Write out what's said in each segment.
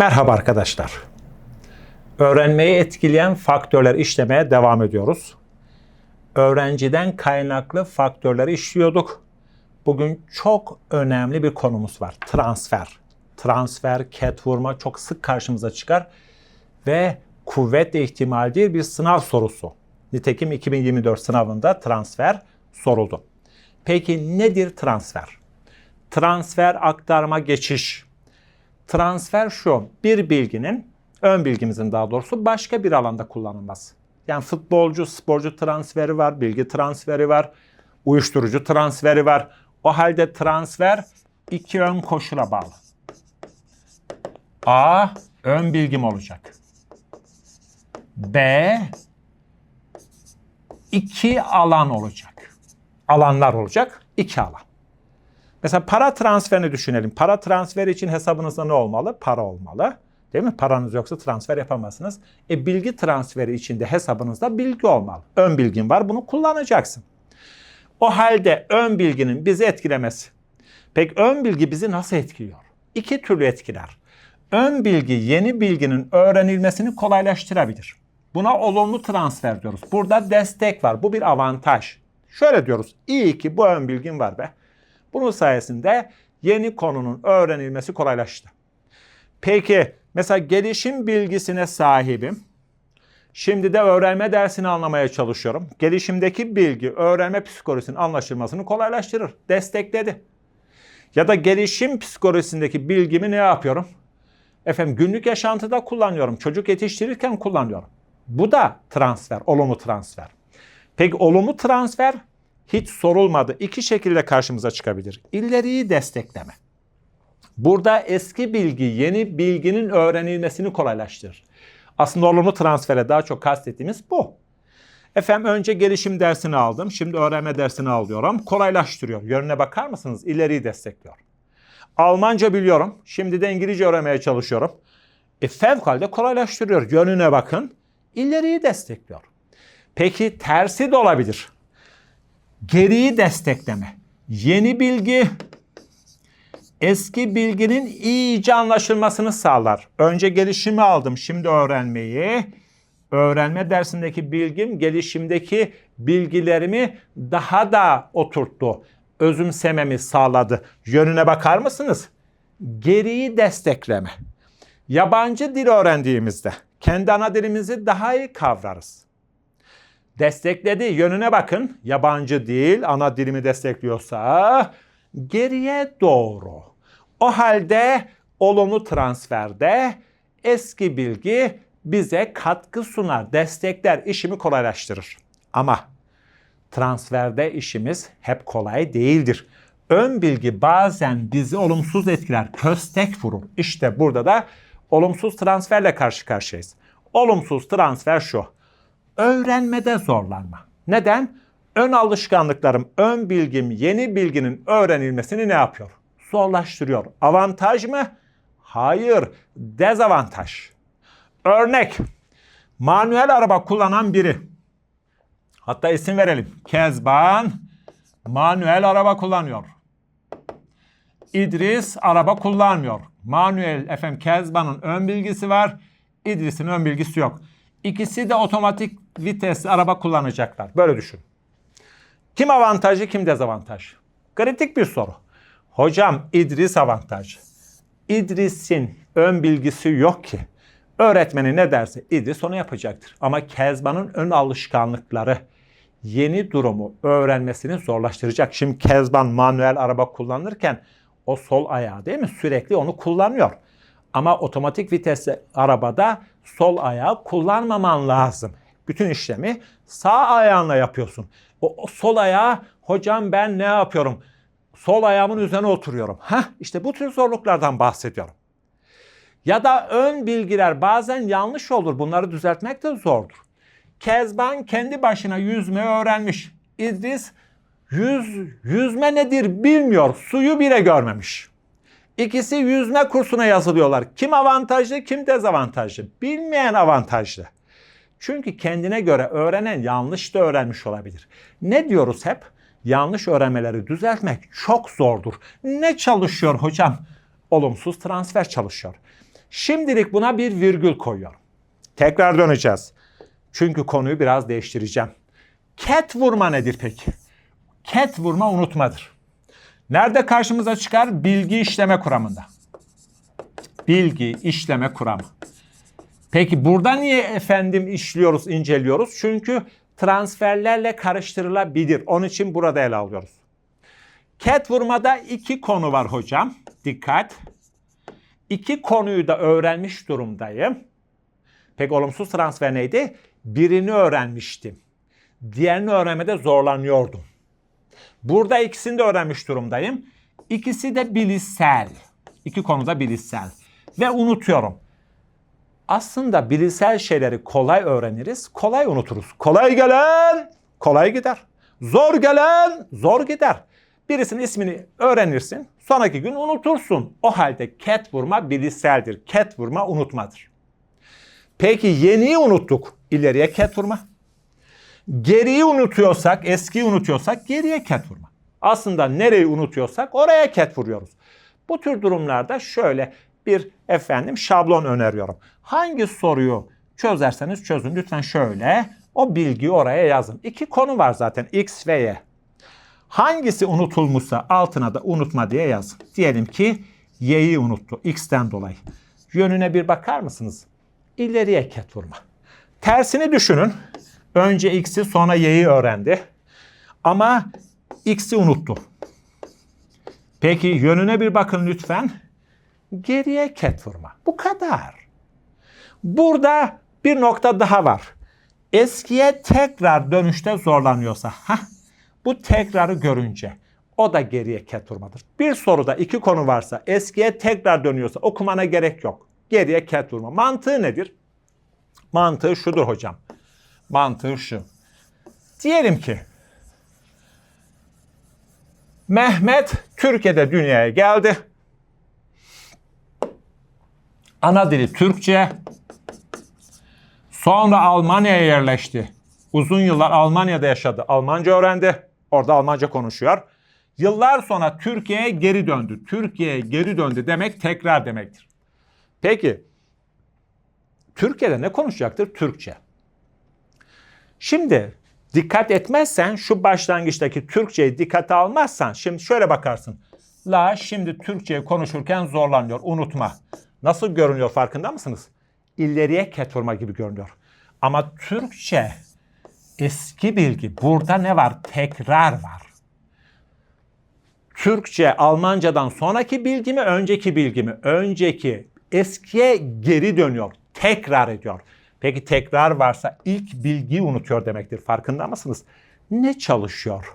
Merhaba arkadaşlar. Öğrenmeyi etkileyen faktörler işlemeye devam ediyoruz. Öğrenciden kaynaklı faktörleri işliyorduk. Bugün çok önemli bir konumuz var. Transfer. Transfer, ket vurma çok sık karşımıza çıkar ve kuvvetle ihtimal değil bir sınav sorusu. Nitekim 2024 sınavında transfer soruldu. Peki nedir transfer? Transfer, aktarma, geçiş. Transfer şu, bir bilginin, ön bilgimizin daha doğrusu başka bir alanda kullanılması. Yani futbolcu, sporcu transferi var, bilgi transferi var, uyuşturucu transferi var. O halde transfer iki ön koşula bağlı. A, ön bilgim olacak. B, iki alan olacak. Alanlar olacak, iki alan. Mesela para transferini düşünelim. Para transferi için hesabınızda ne olmalı? Para olmalı. Değil mi? Paranız yoksa transfer yapamazsınız. E bilgi transferi için de hesabınızda bilgi olmalı. Ön bilgin var bunu kullanacaksın. O halde ön bilginin bizi etkilemesi. Peki ön bilgi bizi nasıl etkiliyor? İki türlü etkiler. Ön bilgi yeni bilginin öğrenilmesini kolaylaştırabilir. Buna olumlu transfer diyoruz. Burada destek var. Bu bir avantaj. Şöyle diyoruz. İyi ki bu ön bilgin var be. Bunun sayesinde yeni konunun öğrenilmesi kolaylaştı. Peki mesela gelişim bilgisine sahibim. Şimdi de öğrenme dersini anlamaya çalışıyorum. Gelişimdeki bilgi öğrenme psikolojisinin anlaşılmasını kolaylaştırır. Destekledi. Ya da gelişim psikolojisindeki bilgimi ne yapıyorum? Efendim günlük yaşantıda kullanıyorum. Çocuk yetiştirirken kullanıyorum. Bu da transfer, olumlu transfer. Peki olumlu transfer hiç sorulmadı. İki şekilde karşımıza çıkabilir. İleriyi destekleme. Burada eski bilgi yeni bilginin öğrenilmesini kolaylaştırır. Aslında olumlu transfere daha çok kastettiğimiz bu. Efendim önce gelişim dersini aldım. Şimdi öğrenme dersini alıyorum. Kolaylaştırıyor. Yönüne bakar mısınız? İleriyi destekliyor. Almanca biliyorum. Şimdi de İngilizce öğrenmeye çalışıyorum. E fevkalade kolaylaştırıyor. Yönüne bakın. İleriyi destekliyor. Peki tersi de olabilir. Geriyi destekleme. Yeni bilgi eski bilginin iyice anlaşılmasını sağlar. Önce gelişimi aldım, şimdi öğrenmeyi. Öğrenme dersindeki bilgim gelişimdeki bilgilerimi daha da oturttu. Özümsememi sağladı. Yönüne bakar mısınız? Geriyi destekleme. Yabancı dil öğrendiğimizde kendi ana dilimizi daha iyi kavrarız. Destekledi. Yönüne bakın. Yabancı dil ana dilimi destekliyorsa geriye doğru. O halde olumlu transferde eski bilgi bize katkı sunar, destekler, işimi kolaylaştırır. Ama transferde işimiz hep kolay değildir. Ön bilgi bazen bizi olumsuz etkiler, köstek vurur. İşte burada da olumsuz transferle karşı karşıyayız. Olumsuz transfer şu. Öğrenmede zorlanma. Neden? Ön alışkanlıklarım, ön bilgim, yeni bilginin öğrenilmesini ne yapıyor? Zorlaştırıyor. Avantaj mı? Hayır, dezavantaj. Örnek, manuel araba kullanan biri. Hatta isim verelim. Kezban manuel araba kullanıyor. İdris araba kullanmıyor. Manuel efendim Kezban'ın ön bilgisi var. İdris'in ön bilgisi yok. İkisi de otomatik vitesli araba kullanacaklar. Böyle düşün. Kim avantajlı kim dezavantaj? Kritik bir soru. Hocam İdris avantajlı. İdris'in ön bilgisi yok ki. Öğretmeni ne derse İdris onu yapacaktır. Ama Kezban'ın ön alışkanlıkları yeni durumu öğrenmesini zorlaştıracak. Şimdi Kezban manuel araba kullanırken o sol ayağı değil mi? Sürekli onu kullanıyor. Ama otomatik vitesli arabada sol ayağı kullanmaman lazım. Bütün işlemi sağ ayağınla yapıyorsun. O, o sol ayağı hocam ben ne yapıyorum? Sol ayağımın üzerine oturuyorum. Ha işte bu tür zorluklardan bahsediyorum. Ya da ön bilgiler bazen yanlış olur. Bunları düzeltmek de zordur. Kezban kendi başına yüzme öğrenmiş. İdris yüz, yüzme nedir bilmiyor. Suyu bile görmemiş. İkisi yüzme kursuna yazılıyorlar. Kim avantajlı, kim dezavantajlı? Bilmeyen avantajlı. Çünkü kendine göre öğrenen yanlış da öğrenmiş olabilir. Ne diyoruz hep? Yanlış öğrenmeleri düzeltmek çok zordur. Ne çalışıyor hocam? Olumsuz transfer çalışıyor. Şimdilik buna bir virgül koyuyorum. Tekrar döneceğiz. Çünkü konuyu biraz değiştireceğim. Ket vurma nedir peki? Ket vurma unutmadır. Nerede karşımıza çıkar? Bilgi işleme kuramında. Bilgi işleme kuramı. Peki burada niye efendim işliyoruz, inceliyoruz? Çünkü transferlerle karıştırılabilir. Onun için burada ele alıyoruz. Ket vurmada iki konu var hocam. Dikkat. İki konuyu da öğrenmiş durumdayım. Peki olumsuz transfer neydi? Birini öğrenmiştim. Diğerini öğrenmede zorlanıyordum. Burada ikisini de öğrenmiş durumdayım. İkisi de bilişsel. İki konuda bilişsel. Ve unutuyorum. Aslında bilişsel şeyleri kolay öğreniriz, kolay unuturuz. Kolay gelen kolay gider. Zor gelen zor gider. Birisinin ismini öğrenirsin, sonraki gün unutursun. O halde ket vurma bilişseldir. Ket vurma unutmadır. Peki yeniyi unuttuk. İleriye ket vurma. Geriyi unutuyorsak, eskiyi unutuyorsak geriye ket vurma. Aslında nereyi unutuyorsak oraya ket vuruyoruz. Bu tür durumlarda şöyle bir efendim şablon öneriyorum. Hangi soruyu çözerseniz çözün. Lütfen şöyle o bilgiyi oraya yazın. İki konu var zaten X ve Y. Hangisi unutulmuşsa altına da unutma diye yazın. Diyelim ki Y'yi unuttu X'ten dolayı. Yönüne bir bakar mısınız? İleriye ket vurma. Tersini düşünün. Önce X'i sonra Y'yi öğrendi. Ama X'i unuttu. Peki yönüne bir bakın lütfen. Geriye ket vurma. Bu kadar. Burada bir nokta daha var. Eskiye tekrar dönüşte zorlanıyorsa, heh, bu tekrarı görünce o da geriye ket vurmadır. Bir soruda iki konu varsa eskiye tekrar dönüyorsa okumana gerek yok. Geriye ket vurma. Mantığı nedir? Mantığı şudur hocam. Mantığı şu. Diyelim ki Mehmet Türkiye'de dünyaya geldi. Ana dili Türkçe. Sonra Almanya'ya yerleşti. Uzun yıllar Almanya'da yaşadı. Almanca öğrendi. Orada Almanca konuşuyor. Yıllar sonra Türkiye'ye geri döndü. Türkiye'ye geri döndü demek tekrar demektir. Peki Türkiye'de ne konuşacaktır? Türkçe. Şimdi dikkat etmezsen şu başlangıçtaki Türkçeyi dikkate almazsan şimdi şöyle bakarsın. La şimdi Türkçeyi konuşurken zorlanıyor. Unutma. Nasıl görünüyor farkında mısınız? İlleriye ket gibi görünüyor. Ama Türkçe eski bilgi. Burada ne var? Tekrar var. Türkçe Almancadan sonraki bilgi mi, önceki bilgi mi? Önceki eskiye geri dönüyor. Tekrar ediyor. Peki tekrar varsa ilk bilgiyi unutuyor demektir. Farkında mısınız? Ne çalışıyor?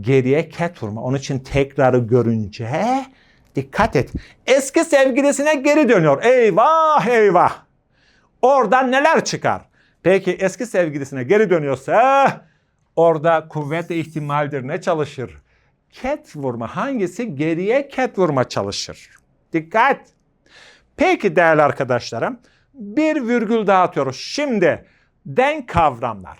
Geriye ket vurma. Onun için tekrarı görünce dikkat et. Eski sevgilisine geri dönüyor. Eyvah eyvah. Oradan neler çıkar? Peki eski sevgilisine geri dönüyorsa orada kuvvet ihtimaldir. Ne çalışır? Ket vurma. Hangisi? Geriye ket vurma çalışır. Dikkat. Peki değerli arkadaşlarım bir virgül daha atıyoruz. Şimdi denk kavramlar.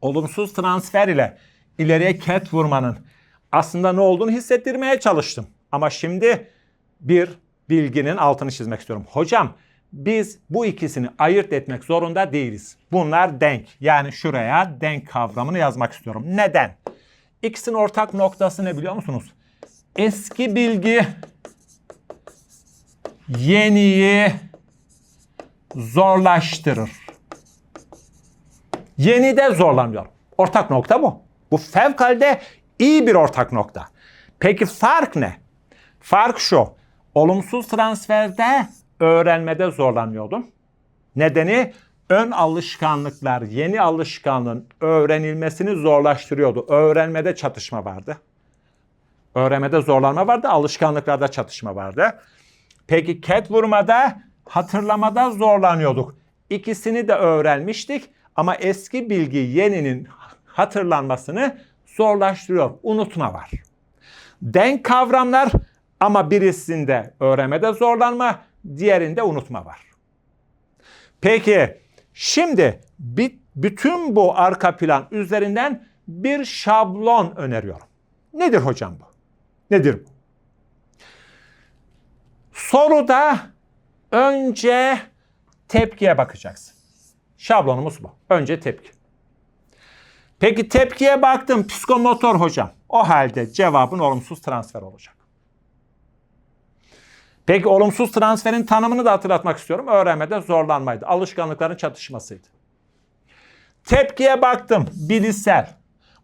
Olumsuz transfer ile ileriye ket vurmanın aslında ne olduğunu hissettirmeye çalıştım. Ama şimdi bir bilginin altını çizmek istiyorum. Hocam biz bu ikisini ayırt etmek zorunda değiliz. Bunlar denk. Yani şuraya denk kavramını yazmak istiyorum. Neden? İkisinin ortak noktası ne biliyor musunuz? Eski bilgi yeniyi zorlaştırır. Yeni de zorlanıyor. Ortak nokta bu. Bu fevkalade iyi bir ortak nokta. Peki fark ne? Fark şu. Olumsuz transferde öğrenmede zorlanıyordum. Nedeni ön alışkanlıklar, yeni alışkanlığın öğrenilmesini zorlaştırıyordu. Öğrenmede çatışma vardı. Öğrenmede zorlanma vardı, alışkanlıklarda çatışma vardı. Peki ket vurmada hatırlamada zorlanıyorduk. İkisini de öğrenmiştik ama eski bilgi yeninin hatırlanmasını zorlaştırıyor. Unutma var. Denk kavramlar ama birisinde öğrenmede zorlanma, diğerinde unutma var. Peki şimdi bütün bu arka plan üzerinden bir şablon öneriyorum. Nedir hocam bu? Nedir bu? Soruda Önce tepkiye bakacaksın. Şablonumuz bu. Önce tepki. Peki tepkiye baktım psikomotor hocam. O halde cevabın olumsuz transfer olacak. Peki olumsuz transferin tanımını da hatırlatmak istiyorum. Öğrenmede zorlanmaydı. Alışkanlıkların çatışmasıydı. Tepkiye baktım. Bilişsel.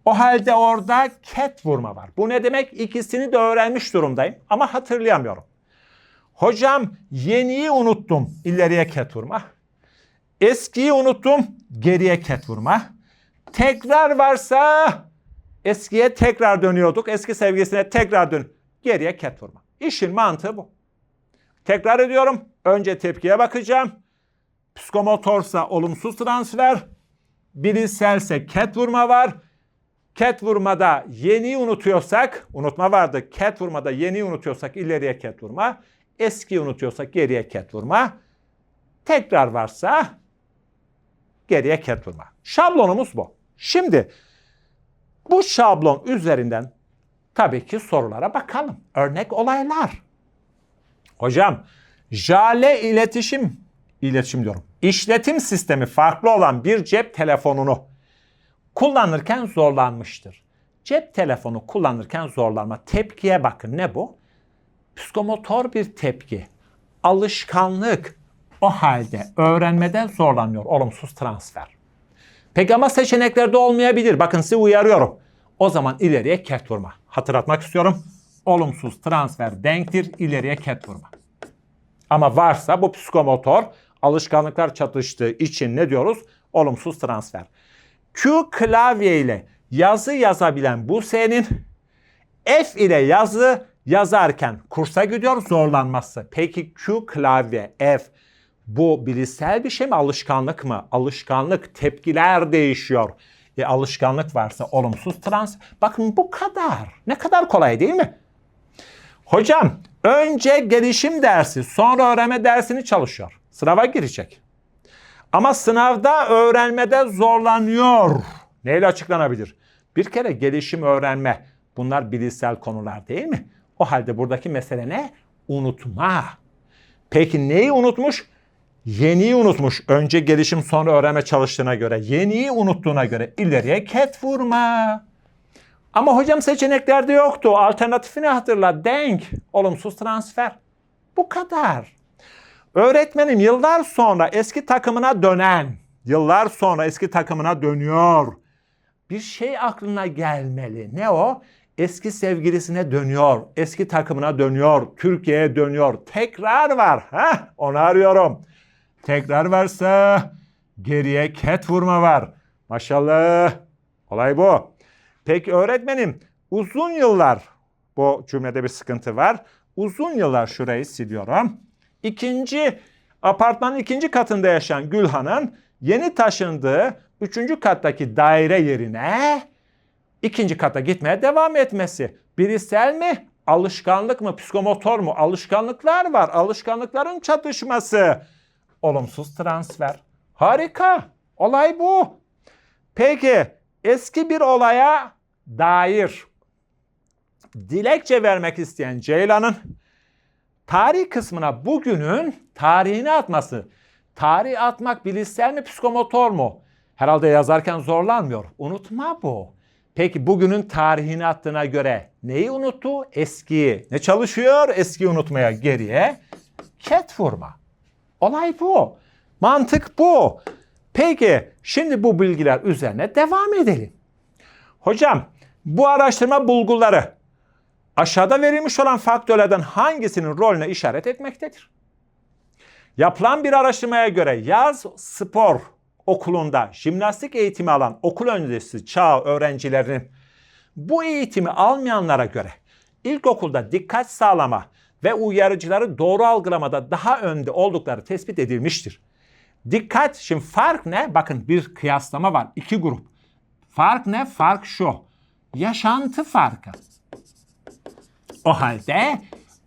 O halde orada ket vurma var. Bu ne demek? İkisini de öğrenmiş durumdayım ama hatırlayamıyorum. Hocam yeniyi unuttum. İleriye ket vurma. Eskiyi unuttum. Geriye ket vurma. Tekrar varsa eskiye tekrar dönüyorduk. Eski sevgisine tekrar dön. Geriye ket vurma. İşin mantığı bu. Tekrar ediyorum. Önce tepkiye bakacağım. Psikomotorsa olumsuz transfer. Bilişselse ket vurma var. Ket vurmada yeniyi unutuyorsak, unutma vardı. Ket vurmada yeniyi unutuyorsak ileriye ket vurma. Eskiyi unutuyorsak geriye ket vurma. Tekrar varsa geriye ket vurma. Şablonumuz bu. Şimdi bu şablon üzerinden tabii ki sorulara bakalım. Örnek olaylar. Hocam, jale iletişim, iletişim diyorum. İşletim sistemi farklı olan bir cep telefonunu kullanırken zorlanmıştır. Cep telefonu kullanırken zorlanma. Tepkiye bakın ne bu? Psikomotor bir tepki. Alışkanlık. O halde öğrenmede zorlanıyor. Olumsuz transfer. Peki ama seçeneklerde olmayabilir. Bakın sizi uyarıyorum. O zaman ileriye ket vurma. Hatırlatmak istiyorum. Olumsuz transfer denktir ileriye ket vurma. Ama varsa bu psikomotor alışkanlıklar çatıştığı için ne diyoruz? Olumsuz transfer. Q klavye ile yazı yazabilen bu senin F ile yazı yazarken kursa gidiyor zorlanması. Peki Q klavye F bu bilişsel bir şey mi alışkanlık mı? Alışkanlık tepkiler değişiyor. E, alışkanlık varsa olumsuz trans. Bakın bu kadar. Ne kadar kolay değil mi? Hocam önce gelişim dersi sonra öğrenme dersini çalışıyor. Sınava girecek. Ama sınavda öğrenmede zorlanıyor. Neyle açıklanabilir? Bir kere gelişim öğrenme. Bunlar bilişsel konular değil mi? O halde buradaki mesele ne? Unutma. Peki neyi unutmuş? Yeniyi unutmuş. Önce gelişim sonra öğrenme çalıştığına göre. Yeniyi unuttuğuna göre ileriye ket vurma. Ama hocam seçeneklerde yoktu. Alternatifini hatırla. Denk. Olumsuz transfer. Bu kadar. Öğretmenim yıllar sonra eski takımına dönen, yıllar sonra eski takımına dönüyor. Bir şey aklına gelmeli. Ne o? Eski sevgilisine dönüyor, eski takımına dönüyor, Türkiye'ye dönüyor. Tekrar var. Ha? Onu arıyorum. Tekrar varsa geriye ket vurma var. Maşallah. Olay bu. Peki öğretmenim uzun yıllar bu cümlede bir sıkıntı var. Uzun yıllar şurayı siliyorum. İkinci apartmanın ikinci katında yaşayan Gülhan'ın yeni taşındığı üçüncü kattaki daire yerine ikinci kata gitmeye devam etmesi. Bilişsel mi? Alışkanlık mı? Psikomotor mu? Alışkanlıklar var. Alışkanlıkların çatışması. Olumsuz transfer. Harika. Olay bu. Peki eski bir olaya dair dilekçe vermek isteyen Ceylan'ın tarih kısmına bugünün tarihini atması. Tarih atmak bilişsel mi psikomotor mu? Herhalde yazarken zorlanmıyor. Unutma bu. Peki bugünün tarihini attığına göre neyi unuttu? Eskiyi. Ne çalışıyor? Eskiyi unutmaya geriye. Ket vurma. Olay bu. Mantık bu. Peki şimdi bu bilgiler üzerine devam edelim. Hocam bu araştırma bulguları aşağıda verilmiş olan faktörlerden hangisinin rolüne işaret etmektedir? Yapılan bir araştırmaya göre yaz spor okulunda jimnastik eğitimi alan okul öncesi çağ öğrencilerinin bu eğitimi almayanlara göre ilkokulda dikkat sağlama ve uyarıcıları doğru algılamada daha önde oldukları tespit edilmiştir. Dikkat, şimdi fark ne? Bakın bir kıyaslama var. iki grup. Fark ne? Fark şu. Yaşantı farkı. O halde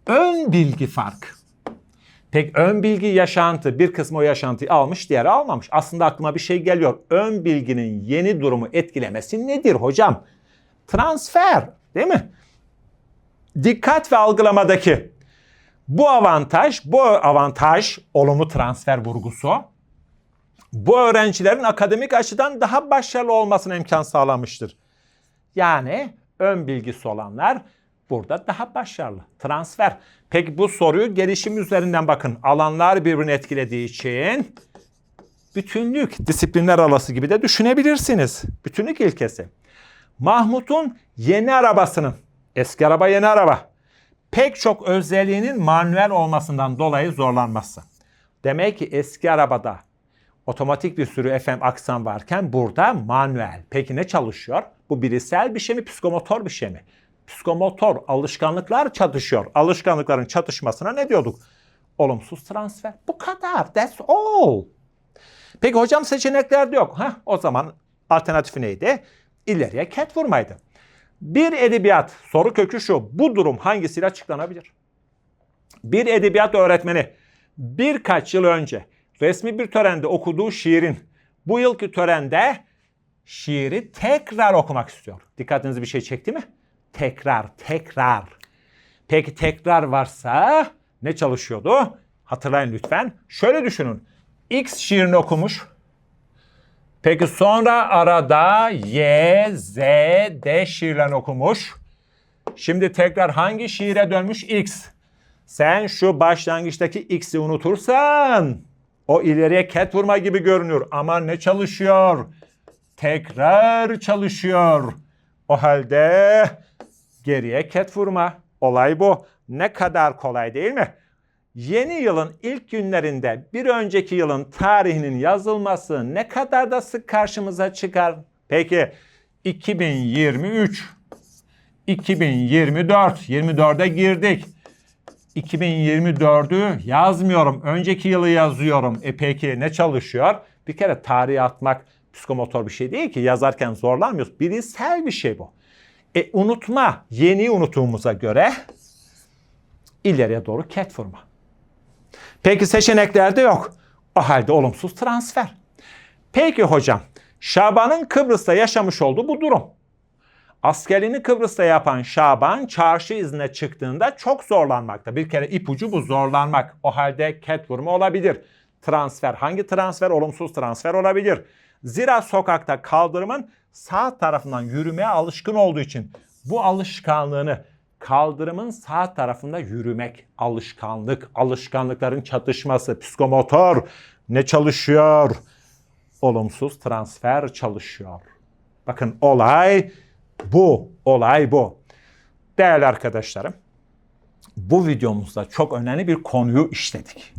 ön bilgi fark. Pek ön bilgi yaşantı bir kısmı o yaşantıyı almış diğeri almamış. Aslında aklıma bir şey geliyor. Ön bilginin yeni durumu etkilemesi nedir hocam? Transfer değil mi? Dikkat ve algılamadaki Bu avantaj, bu avantaj olumlu transfer vurgusu bu öğrencilerin akademik açıdan daha başarılı olmasına imkan sağlamıştır. Yani ön bilgisi olanlar burada daha başarılı. Transfer. Peki bu soruyu gelişim üzerinden bakın. Alanlar birbirini etkilediği için bütünlük, disiplinler arası gibi de düşünebilirsiniz. Bütünlük ilkesi. Mahmut'un yeni arabasının, eski araba yeni araba, pek çok özelliğinin manuel olmasından dolayı zorlanması. Demek ki eski arabada otomatik bir sürü FM aksan varken burada manuel. Peki ne çalışıyor? Bu bilişsel bir şey mi, psikomotor bir şey mi? Psikomotor, alışkanlıklar çatışıyor. Alışkanlıkların çatışmasına ne diyorduk? Olumsuz transfer. Bu kadar. That's all. Peki hocam seçeneklerde yok. Heh, o zaman alternatifi neydi? İleriye ket vurmaydı. Bir edebiyat soru kökü şu. Bu durum hangisiyle açıklanabilir? Bir edebiyat öğretmeni birkaç yıl önce resmi bir törende okuduğu şiirin bu yılki törende şiiri tekrar okumak istiyor. Dikkatinizi bir şey çekti mi? Tekrar, tekrar. Peki tekrar varsa ne çalışıyordu? Hatırlayın lütfen. Şöyle düşünün. X şiirini okumuş. Peki sonra arada Y, Z, D şiirlerini okumuş. Şimdi tekrar hangi şiire dönmüş? X. Sen şu başlangıçtaki X'i unutursan o ileriye ket vurma gibi görünür. Ama ne çalışıyor? Tekrar çalışıyor. O halde geriye ket vurma. Olay bu. Ne kadar kolay değil mi? Yeni yılın ilk günlerinde bir önceki yılın tarihinin yazılması ne kadar da sık karşımıza çıkar. Peki 2023, 2024, 24'e girdik. 2024'ü yazmıyorum. Önceki yılı yazıyorum. E peki ne çalışıyor? Bir kere tarihi atmak psikomotor bir şey değil ki. Yazarken zorlanmıyoruz. Bilişsel bir şey bu. E unutma, yeni unuttuğumuza göre ileriye doğru ket vurma. Peki seçeneklerde yok. O halde olumsuz transfer. Peki hocam, Şaban'ın Kıbrıs'ta yaşamış olduğu bu durum. Askerliğini Kıbrıs'ta yapan Şaban çarşı izine çıktığında çok zorlanmakta. Bir kere ipucu bu zorlanmak. O halde ket vurma olabilir. Transfer hangi transfer? Olumsuz transfer olabilir. Zira sokakta kaldırımın sağ tarafından yürümeye alışkın olduğu için bu alışkanlığını kaldırımın sağ tarafında yürümek, alışkanlık, alışkanlıkların çatışması, psikomotor ne çalışıyor? Olumsuz transfer çalışıyor. Bakın olay bu, olay bu. Değerli arkadaşlarım, bu videomuzda çok önemli bir konuyu işledik.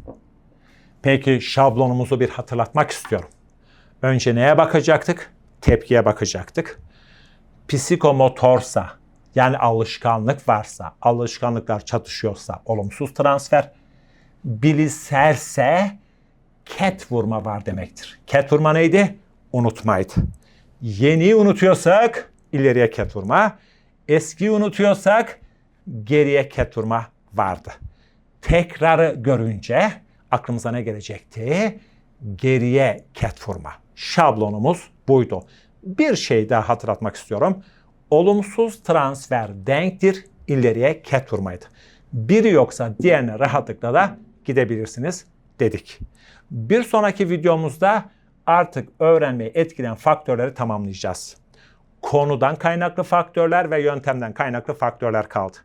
Peki şablonumuzu bir hatırlatmak istiyorum. Önce neye bakacaktık? Tepkiye bakacaktık. Psikomotorsa, yani alışkanlık varsa, alışkanlıklar çatışıyorsa olumsuz transfer. Bilişselse ket vurma var demektir. Ket vurma neydi? Unutmaydı. Yeni unutuyorsak ileriye ket vurma. Eski unutuyorsak geriye ket vurma vardı. Tekrarı görünce aklımıza ne gelecekti? Geriye ket vurma. Şablonumuz buydu. Bir şey daha hatırlatmak istiyorum olumsuz transfer denktir ileriye ket vurmaydı. Biri yoksa diğerine rahatlıkla da gidebilirsiniz dedik. Bir sonraki videomuzda artık öğrenmeyi etkileyen faktörleri tamamlayacağız. Konudan kaynaklı faktörler ve yöntemden kaynaklı faktörler kaldı.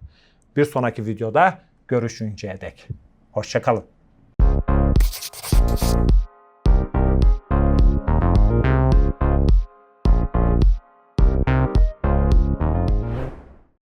Bir sonraki videoda görüşünceye dek. Hoşçakalın.